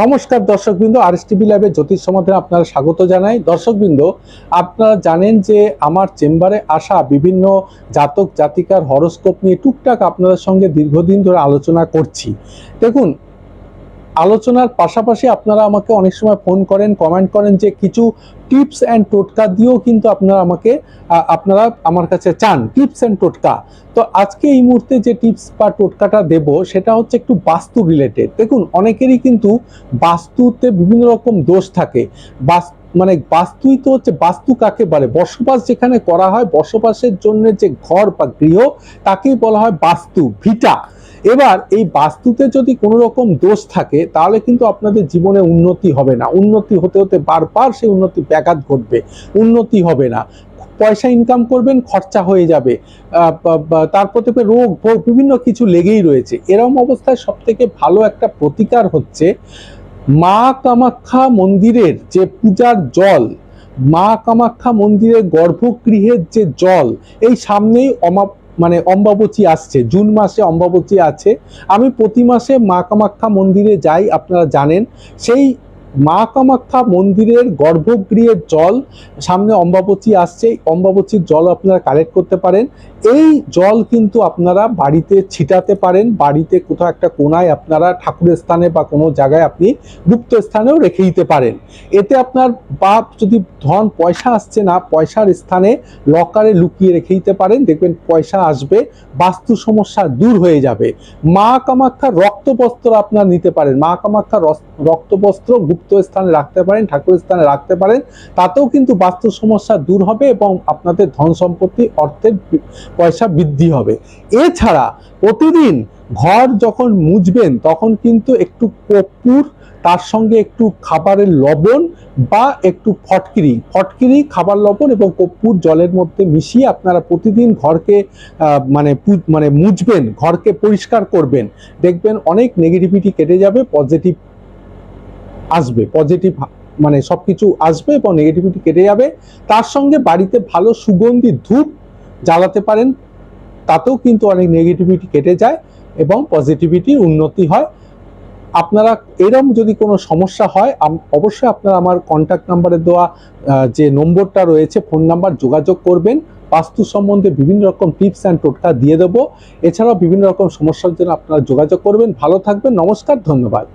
নমস্কার দর্শকবৃন্দ আর S TV ল্যাবে জ্যোতিষ সমাধানে আপনারা স্বাগত জানাই। দর্শকবৃন্দ, আপনারা জানেন যে আমার চেম্বারে আসা বিভিন্ন জাতক জাতিকার হরস্কোপ নিয়ে টুকটাক আপনাদের সঙ্গে দীর্ঘদিন ধরে আলোচনা করছি। দেখুন আলোচনার পাশাপাশি আপনারা আমাকে অনেক সময় ফোন করেন কমেন্ট করেন যে কিছু টিপস অ্যান্ড টোটকা দিয়েও কিন্তু আপনারা আমাকে আপনারা আমার কাছে চান, টিপস অ্যান্ড টোটকা। তো আজকে এই মুহূর্তে যে টিপস বা টোটকাটা দেব, সেটা হচ্ছে একটু বাস্তু রিলেটেড দেখুন, অনেকেরই কিন্তু বাস্তুতে বিভিন্ন রকম দোষ থাকে। বাস মানে বাস্তুই তো হচ্ছে, বাস্তু কাকে বলে? বসবাস যেখানে করা হয়, বসবাসের জন্য যে ঘর বা গৃহ, তাকেই বলা হয় বাস্তু, ভিটা। এবার এই বাস্তুতে যদি কোনো রকম দোষ থাকে, তাহলে কিন্তু আপনাদের জীবনে উন্নতি হবে না। উন্নতি হতে হতে বারবার সেই উন্নতি ব্যাঘাত ঘটবে। উন্নতি হবে না। পয়সা ইনকাম করবেন, খরচা হয়ে যাবে। তারপর থেকে রোগ, ভোগ, বিভিন্ন কিছু লেগেই রয়েছে। এরকম অবস্থায় সব থেকে ভালো একটা প্রতিকার হচ্ছে মা কামাখ্যা মন্দিরের যে পূজার জল, মা কামাখ্যা মন্দিরের গর্ভগৃহের যে জল, এই সামনেই অমা মানে অম্বাবচী আসছে, জুন মাসে অম্বাবচী আছে। আমি প্রতি মাসে মা কামাখ্যা মন্দিরে যাই, আপনারা জানেন। সেই মা কামাখ্যা মন্দিরের গর্ভগৃহের জল সামনে অম্বাবচী আসছে। এই অম্বাবচীর জল আপনারা কালেক্ট করতে পারেন। এই জল কিন্তু আপনারা বাড়িতে ছিটাতে পারেন। বাড়িতে কোথাও একটা কোনায় আপনারা ঠাকুরের স্থানে বা কোনো জায়গায় আপনি গুপ্ত স্থানেও রেখে দিতে পারেন। এতে আপনার বাপ যদি ধন পয়সা আসছে না, পয়সার স্থানে লকারে লুকিয়ে রেখে দিতে পারেন। দেখবেন পয়সা আসবে, বাস্তু সমস্যা দূর হয়ে যাবে। মা কামাখ্যার রক্তবস্ত্র আপনার নিতে পারেন। মা রস- রক্তবস্ত্র গুপ্ত স্থানে রাখতে পারেন ঠাকুরের স্থানে রাখতে পারেন, তাতেও কিন্তু বাস্তু সমস্যা দূর হবে এবং আপনাদের ধন সম্পত্তি অর্থের পয়সা বৃদ্ধি হবে। এছাড়া প্রতিদিন ঘর যখন মুছবেন, তখন কিন্তু একটু কর্পূর, তার সঙ্গে একটু খাবারের লবণ বা একটু ফটকিরি। ফটকিরি, খাবার লবণ এবং কর্পূর জলের মধ্যে মিশিয়ে আপনারা প্রতিদিন ঘরকে মানে মানে মুছবেন, ঘরকে পরিষ্কার করবেন। দেখবেন অনেক নেগেটিভিটি কেটে যাবে পজিটিভ আসবে পজিটিভ মানে সবকিছু আসবে এবং নেগেটিভিটি কেটে যাবে। তার সঙ্গে বাড়িতে ভালো সুগন্ধি ধূপ জ্বালাতে পারেন, তাতেও কিন্তু অনেক নেগেটিভিটি কেটে যায় এবং পজিটিভিটির উন্নতি হয়। আপনারা এরম যদি কোনো সমস্যা হয় অবশ্যই আপনারা আমার কন্ট্যাক্ট নাম্বারে দেওয়া যে নম্বরটা রয়েছে ফোন নাম্বার যোগাযোগ করবেন। বাস্তু সম্বন্ধে বিভিন্ন রকম টিপস অ্যান্ড টোটকা দিয়ে দেবো। এছাড়াও বিভিন্ন রকম সমস্যার জন্য আপনারা যোগাযোগ করবেন। ভালো থাকবেন, নমস্কার, ধন্যবাদ।